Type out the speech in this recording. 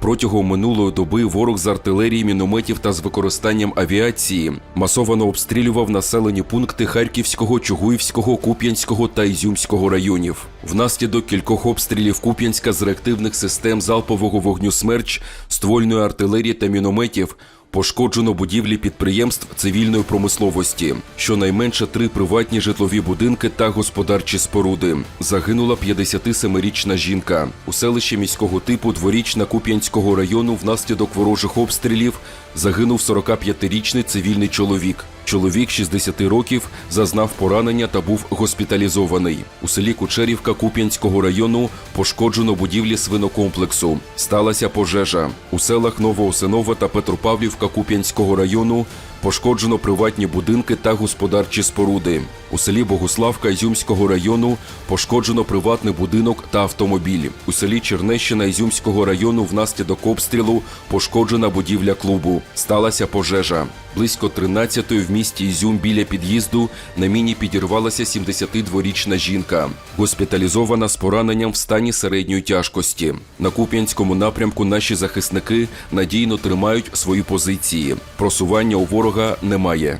Протягом минулої доби ворог з артилерії, мінометів та з використанням авіації масовано обстрілював населені пункти Харківського, Чугуївського, Куп'янського та Ізюмського районів. Внаслідок кількох обстрілів Куп'янська з реактивних систем залпового вогню «Смерч», ствольної артилерії та мінометів Пошкоджено будівлі підприємств цивільної промисловості, щонайменше три приватні житлові будинки та господарчі споруди. Загинула 57-річна жінка. У селищі міського типу дворічна Куп'янського району внаслідок ворожих обстрілів загинув 45-річний цивільний чоловік. Чоловік 60 років зазнав поранення та був госпіталізований. У селі Кучерівка Куп'янського району пошкоджено будівлі свинокомплексу. Сталася пожежа. У селах Новоосинове та Петропавлівка Куп'янського району пошкоджено приватні будинки та господарчі споруди. У селі Богуславка Ізюмського району пошкоджено приватний будинок та автомобіль. У селі Чернещина Ізюмського району внаслідок обстрілу пошкоджена будівля клубу. Сталася пожежа. Близько 13-ї в місті Ізюм біля під'їзду на міні підірвалася 72-річна жінка, госпіталізована з пораненням в стані середньої тяжкості. На Куп'янському напрямку наші захисники надійно тримають свої позиції. Просування у ворога немає.